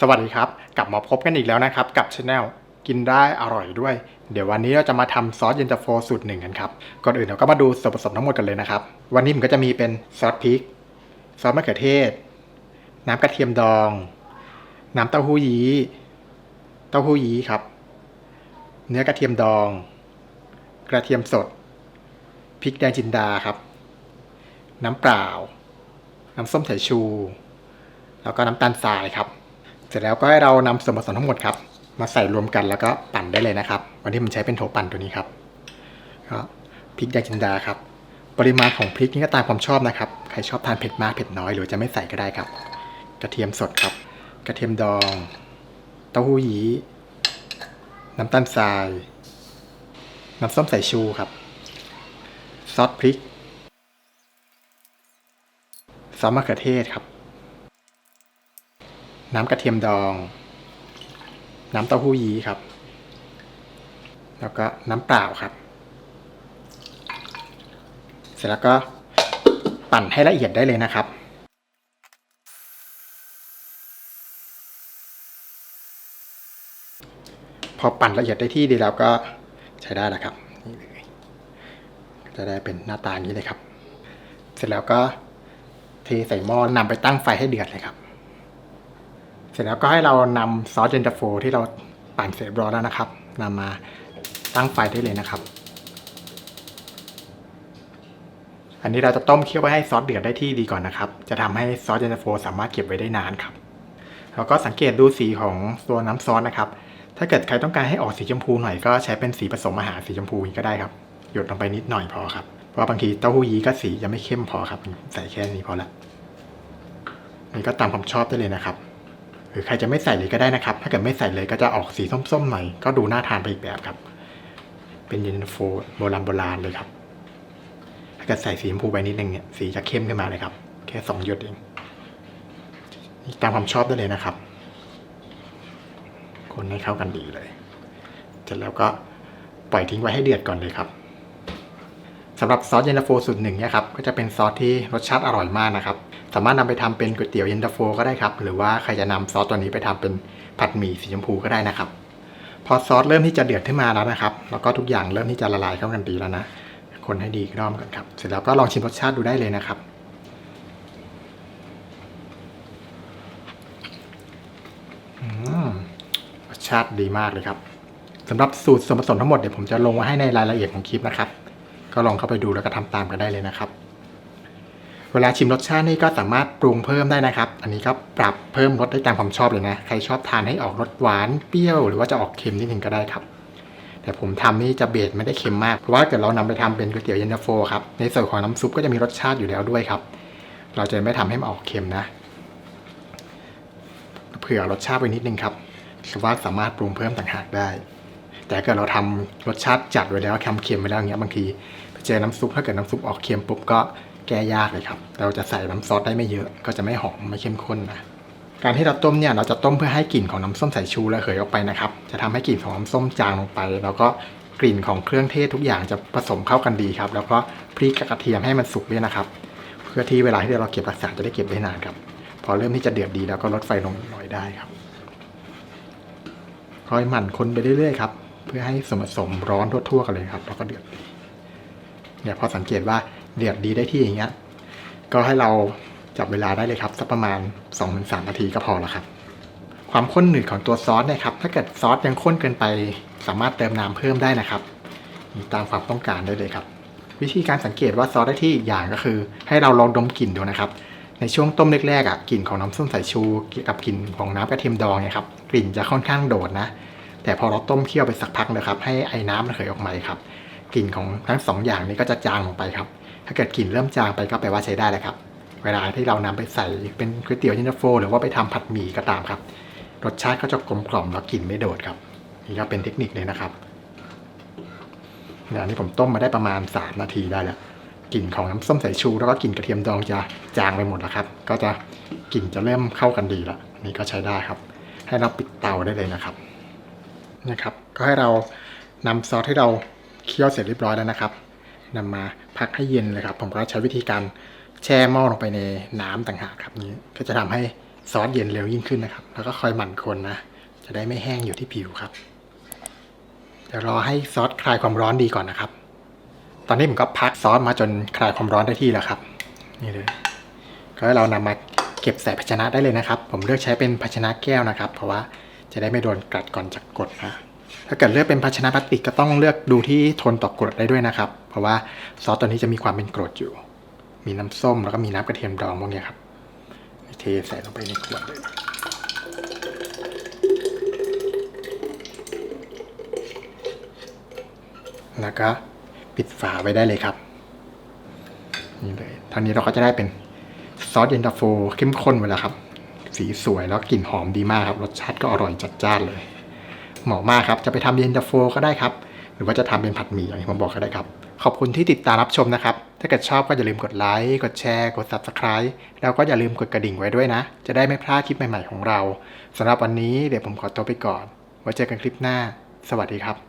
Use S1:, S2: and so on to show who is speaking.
S1: สวัสดีครับ กลับมาพบกันอีกแล้วนะครับ กับช anel กินได้อร่อยด้วย เดี๋ยววันนี้เราจะมาทำซอสเย็นตาโฟสูตรหนึ่งกันครับ ก่อนอื่นเราก็มาดูส่วนผสมทั้งหมดกันเลยนะครับ วันนี้ผมก็จะมีเป็นซอสพริก ซอสมะเขือเทศ น้ำกระเทียมดอง น้ำเต้าหู้ยี้ เต้าหู้ยี้ครับ เนื้อกระเทียมดอง กระเทียมสด พริกแดงจินดาครับ น้ำเปล่า น้ำส้มสายชู แล้วก็น้ำตาลทรายครับ ร็จแล้วก็ให้เรานำส่วนผสมทั้งหมดครับ มาใส่รวมกันแล้วก็ปั่นได้เลยนะครับ วันนี้ผมใช้เป็นโถปั่นตัวนี้ครับก็พริกแดงจินดาครับ ปริมาณของพริกนี่ก็ตามความชอบนะครับ ใครชอบทานเผ็ดมากเผ็ดน้อยหรือจะไม่ใส่ก็ได้ครับ กระเทียมสดครับ กระเทียมดอง เต้าหู้ยี้ น้ำตาลทราย น้ำส้มสายชูครับ ซอสพริก ซอสมะเขือเทศครับ น้ำกระเทียมดอง น้ำเต้าหู้ยี้ครับ แล้วก็น้ำเปล่าครับ เสร็จแล้วก็ปั่นให้ละเอียดได้เลยนะครับพอปั่นละเอียดได้ที่ดีแล้วก็ใช้ได้แล้วครับนี่เลยจะได้เป็นหน้าตานี้เลยครับ เสร็จแล้วก็เทใส่หม้อนำไปตั้งไฟให้เดือดเลยครับ เสร็จแล้วก็ให้เรานำซอสเย็นตาโฟที่เราปั่นเสร็จร้อยแล้วนะครับนำมาตั้งไฟได้เลยนะครับ อันนี้เราจะต้มเคี่ยวไว้ให้ซอสเดือดได้ที่ดีก่อนนะครับ จะทำให้ซอสเย็นตาโฟสามารถเก็บไว้ได้นานครับแล้วก็สังเกตดูสีของตัวน้ำซอสนะครับ ถ้าเกิดใครต้องการให้ออกสีชมพูหน่อยก็ใช้เป็นสีผสมอาหารสีชมพูก็ได้ครับ หยดลงไปนิดหน่อยพอครับ เพราะบางทีเต้าหู้ยี้ก็สีจะไม่เข้มพอครับ ใส่แค่นี้พอละนี่ก็ตามความชอบได้เลยนะครับ รือใครจะไม่ใส่เลยก็ได้นะครับ ถ้าเกิดไม่ใส่เลยก็จะออกสีส้มๆหน่อยก็ดูน่าทานไปอีกแบบครับ เป็นเย็นโฟโบราณโบราณเลยครับ ถ้าเกิดใส่สีชมพูไปนิดนึงเนี่ยสีจะเข้มขึ้นมาเลยครับ แค่สองหยดเองตามความชอบได้เลยนะครับ คนให้เข้ากันดีเลย เสร็จแล้วก็ปล่อยทิ้งไว้ให้เดือดก่อนเลยครับ สำหรับซอสเย็นตาโฟสูตรหนึ่งเนี่ยครับก็จะเป็นซอสที่รสชาติอร่อยมากนะครับสามารถนำไปทำเป็นก๋วยเตี๋ยวเย็นตาโฟก็ได้ครับหรือว่าใครจะนำซอสตัวนี้ไปทำเป็นผัดหมี่สีชมพูก็ได้นะครับ พอซอสเริ่มที่จะเดือดขึ้นมาแล้วนะครับ แล้วก็ทุกอย่างเริ่มที่จะละลายเข้ากันดีแล้วนะคนให้ดีกรอบกันครับเสร็จแล้วก็ลองชิมรสชาติดูได้เลยนะครับรสชาติดีมากเลยครับสำหรับสูตรส่วนผสมทั้งหมดเดี๋ยวผมจะลงไว้ให้ในรายละเอียดของคลิปนะครับ ก็ลองเข้าไปดูแล้วก็ทำตามกันได้เลยนะครับ เวลาชิมรสชาตินี่ก็สามารถปรุงเพิ่มได้นะครับ อันนี้ก็ปรับเพิ่มรสได้ตามความชอบเลยนะ ใครชอบทานให้ออกรสหวานเปรี้ยว หรือว่าจะออกเค็มนิดนึงก็ได้ครับ แต่ผมทำนี่จะเบสไม่ได้เค็มมากเพราะว่าเกิดเรานำไปทำเป็นก๋วยเตี๋ยวเย็นตาโฟครับในส่วนของน้ำซุปก็จะมีรสชาติอยู่แล้วด้วยครับ เราจะไม่ทำให้มันออกเค็มนะเผื่อรสชาติไปนิดนึงครับคือว่าสามารถปรุงเพิ่มต่างหากได้ แต่เกิดเราทำรสชาติจัดไว้แล้วทำเค็มไว้แล้วอย่างเงี้ยบางที เจอน้ำซุปถ้าเกิดน้ำซุปออกเค็มปุ๊บก็แก้ยากเลยครับ เราจะใส่น้ำซอสได้ไม่เยอะ ก็จะไม่หอมไม่เข้มข้นนะการที่เราต้มเนี่ยเราจะต้มเพื่อให้กลิ่นของน้ำส้มสายชูระเหยออกไปนะครับ จะทำให้กลิ่นของน้ำส้มจางลงไป แล้วก็กลิ่นของเครื่องเทศทุกอย่างจะผสมเข้ากันดีครับ แล้วก็พริกกับกระเทียมให้มันสุกด้วยนะครับ เพื่อที่เวลาที่เราเก็บรักษาจะได้เก็บได้นานครับ พอเริ่มที่จะเดือดดีแล้วก็ลดไฟลงหน่อยได้ครับคอยหมั่นคนไปเรื่อยๆครับเพื่อให้ส่วนผสมร้อนทั่วๆกันเลยครับ แล้วก็เดือดดี เนี่ยพอสังเกตว่าเดือดดีได้ที่อย่างเงี้ยก็ให้เราจับเวลาได้เลยครับสักประมาณ 2-3 นาทีก็พอแล้วครับ ความข้นหนืดของตัวซอสเนี่ยครับ ถ้าเกิดซอสยังข้นเกินไป สามารถเติมน้ำเพิ่มได้นะครับ ตามความต้องการได้เลยครับ วิธีการสังเกตว่าซอสได้ที่อีกอย่างก็คือ ให้เราลองดมกลิ่นดูนะครับ ในช่วงต้มแรกๆอะกลิ่นของน้ำส้มสายชูกับกลิ่นของน้ำกระเทียมดองเนี่ยครับกลิ่นจะค่อนข้างโดดนะ แต่พอเราต้มเคี่ยวไปสักพักนะครับ ให้ไอ้น้ำมันเขยออกมาครับ กลิ่นของทั้งสองอย่างนี้ก็จะจางลงไปครับ ถ้าเกิดกลิ่นเริ่มจางไปก็แปลว่าใช้ได้แล้วครับ เวลาที่เรานำไปใส่เป็นก๋วยเตี๋ยวเย็นตาโฟ หรือว่าไปทำผัดหมี่ก็ตามครับ รสชาติก็จะกลมกล่อมแล้วกลิ่นไม่โดดครับนี่ก็เป็นเทคนิคเลยนะครับนี่ยอันนี้ผมต้มมาได้ประมาณ 3 นาทีได้แล้วกลิ่นของน้ำส้มสายชู แล้วก็กลิ่นกระเทียมดองจะจางไปหมดแล้วครับ ก็จะกลิ่นจะเริ่มเข้ากันดีแล้วนี่ก็ใช้ได้ครับ ให้เราปิดเตาได้เลยนะครับนะครับ ก็ให้เรานำซอสที่เรา เคี่ยวเสร็จเรียบร้อยแล้วนะครับนำมาพักให้เย็นเลยครับ ผมก็ใช้วิธีการแช่หม้อลงไปในน้ำต่างหากครับนี้ก็จะทำให้ซอสเย็นเร็วยิ่งขึ้นนะครับ แล้วก็คอยหมั่นคนนะ จะได้ไม่แห้งอยู่ที่ผิวครับเดี๋ยวรอให้ซอสคลายความร้อนดีก่อนนะครับ ตอนนี้ผมก็พักซอสมาจนคลายความร้อนได้ที่แล้วครับ นี่เลย ก็เรานำมาเก็บใส่ภาชนะได้เลยนะครับ ผมเลือกใช้เป็นภาชนะแก้วนะครับ เพราะว่าจะได้ไม่โดนกัดก่อนจะกดนะ ถ้าเกิดเลือกเป็นภาชนะพลาสติกก็ต้องเลือกดูที่ทนต่อกรดได้ด้วยนะครับ เพราะว่าซอสตัวนี้จะมีความเป็นกรดอยู่ มีน้ำส้มแล้วก็มีน้ำกระเทียมดองพวกนี้ครับเทใส่ลงไปในขวดเลยแล้วก็ปิดฝาไว้ได้เลยครับนี่เลยท่านี้เราก็จะได้เป็นซอสเย็นตาโฟเข้มข้นไปแล้วครับ สีสวยแล้วกลิ่นหอมดีมากครับ รสชาติก็อร่อยจัดจ้านเลย เหมาะมากครับ จะไปทำเย็นตาโฟก็ได้ครับ หรือว่าจะทำเป็นผัดหมี่อย่างที่ผมบอกก็ได้ครับ ขอบคุณที่ติดตามรับชมนะครับ ถ้าเกิดชอบก็อย่าลืมกดไลค์ กดแชร์ กด subscribe แล้วก็อย่าลืมกดกระดิ่งไว้ด้วยนะ จะได้ไม่พลาดคลิปใหม่ๆของเราสำหรับวันนี้เดี๋ยวผมขอตัวไปก่อน ไว้เจอกันคลิปหน้า สวัสดีครับ